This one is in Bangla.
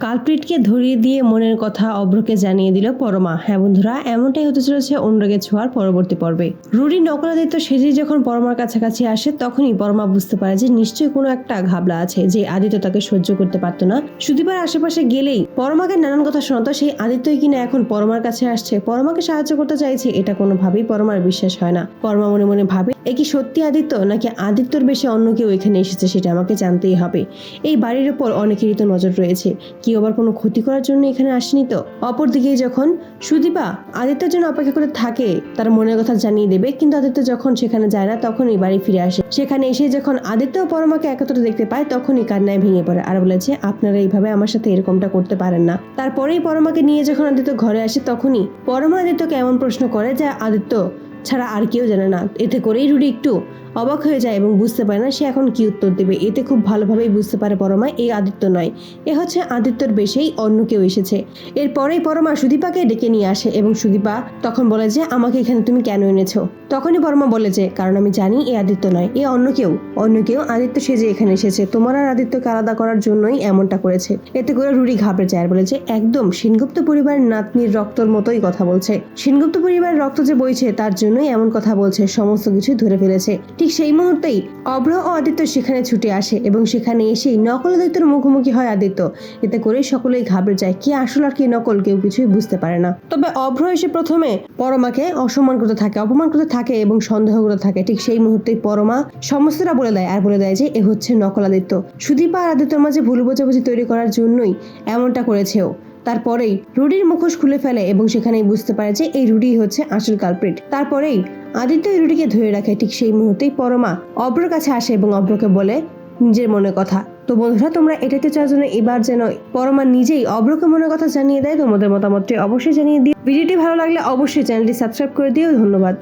কালপ্রিটকে ধরিয়ে দিয়ে মনের কথা অভ্রকে জানিয়ে দিল পরমা। হ্যাঁ বন্ধুরা, এমনটাই হতে চলেছে অনুরাগের ছোঁয়ার পরবর্তী পর্বে। রুডি নকলাদিত্য সেটি যখন পরমার কাছাকাছি আসে, তখনই পরমা বুঝতে পারে যে নিশ্চয়ই কোনো একটা ঘাবলা আছে যে আদিত্য তাকে সহ্য করতে পারতো না। সুদীপার আশেপাশে গেলেই পরমাকে নানান কথা শোনাতো সেই আদিত্যই কিনা এখন পরমার কাছে আসছে। পরমাকে সাহায্য করতে চাইছে, এটা কোনোভাবেই পরমার বিশ্বাস হয় না। পরমা মনে মনে ভাবে, এ কি সত্যি আদিত্য, নাকি আদিত্যর বেশি অন্য কেউ এখানে এসেছে সেটা আমাকে জানতেই হবে। এই বাড়ির ওপর অনেকেরই তো নজর রয়েছে। কেউ আবার কোনো ক্ষতি করার জন্য এখানে আসেনি তো? অপরদিকে যখন সুদীপা আদিত্যের জন্য অপেক্ষা করে থাকে, তার মনের কথা জানিয়ে দেবে, কিন্তু আদিত্য যখন সেখানে যায় না, তখনই বাড়ি ফিরে আসে। সেখানে এসে যখন আদিত্য পরমাকে একত্রে দেখতে পায়, তখনই কান্নায় ভেঙে পড়ে। আর বলেছে, আপনারা এইভাবে আমার সাথে এরকমটা করতে পারেন না। তারপরেই পরমাকে নিয়ে যখন আদিত্য ঘরে আসে, তখনই পরমা আদিত্যকে এমন প্রশ্ন করে যে, আদিত্য, ছাড়া আর কেউ জানে না। এতে করেই রুডি একটু অবাক হয়ে যায় এবং বুঝতে পারে না সে এখন কি উত্তর দেবে। এতে খুব ভালোভাবেই বুঝতে পারে পরমা এই আদিত্য নয়। এ হচ্ছে আদিত্যর বেশেই অন্য কেউ এসেছে। এরপরেই পরমা সুদীপাকে ডেকে নিয়ে আসে এবং সুদীপা তখন বলে যে, আমাকে এখানে তুমি কেন এনেছো? তখনই পরমা বলে যে, কারণ আমি জানি এ আদিত্য নয়, এ অন্য কেউ। অন্য কেউ আদিত্য সেজে এখানে এসেছে, তোমার আর আদিত্যকে আলাদা করার জন্যই এমনটা করেছে। এতে করে রুডি ঘাবড়ে যায় আর বলে যে, একদম, সেনগুপ্ত পরিবারের নাতনির রক্তর মতোই কথা বলছে। সেনগুপ্ত পরিবারের রক্ত যে বইছে, তার জন্যই এমন কথা বলছে, সমস্ত কিছু ধরে ফেলেছে। ঠিক সেই মুহূর্তেই অভ্র ও আদিত্য সেখানে ছুটে আসে এবং সেখানে এসেই নকল আদিত্যর মুখোমুখি হয় আদিত্য। এতে করে সকলেই ঘাবড়ে যায়, কি আসল আর কি নকল কেউ কিছুই বুঝতে পারে না। তবে অভ্র এসে প্রথমে পরমাকে অসম্মান করতে থাকে, অপমান করতে থাকে এবং সন্দেহ করতে থাকে। ঠিক সেই মুহূর্তেই পরমা সমস্তটা বলে দেয় আর বলে দেয় যে, এ হচ্ছে নকল আদিত্য। সুদীপা আর আদিত্যর মাঝে ভুল বোঝাবুঝি তৈরি করার জন্যই এমনটা করেছেও। তারপরেই রুডির মুখোশ খুলে ফেলে এবং সেখানেই বুঝতে পারে যে এই রুডি হচ্ছে আসল কালপ্রিট তারপরেই আদিত্য এই রুডিকে ধরে রাখে ঠিক সেই মুহূর্তেই পরমা অব্রর কাছে আসে এবং অব্রকে বলে, নিজের মনের কথা। তো বন্ধুরা, তোমরা এটাতে চার জন্য এবার যেন পরমা নিজেই অব্রকে মনের কথা জানিয়ে দেয়। তোমাদের মতামতটি অবশ্যই জানিয়ে দিও। ভিডিওটি ভালো লাগলে অবশ্যই চ্যানেলটি সাবস্ক্রাইব করে দিও। ধন্যবাদ।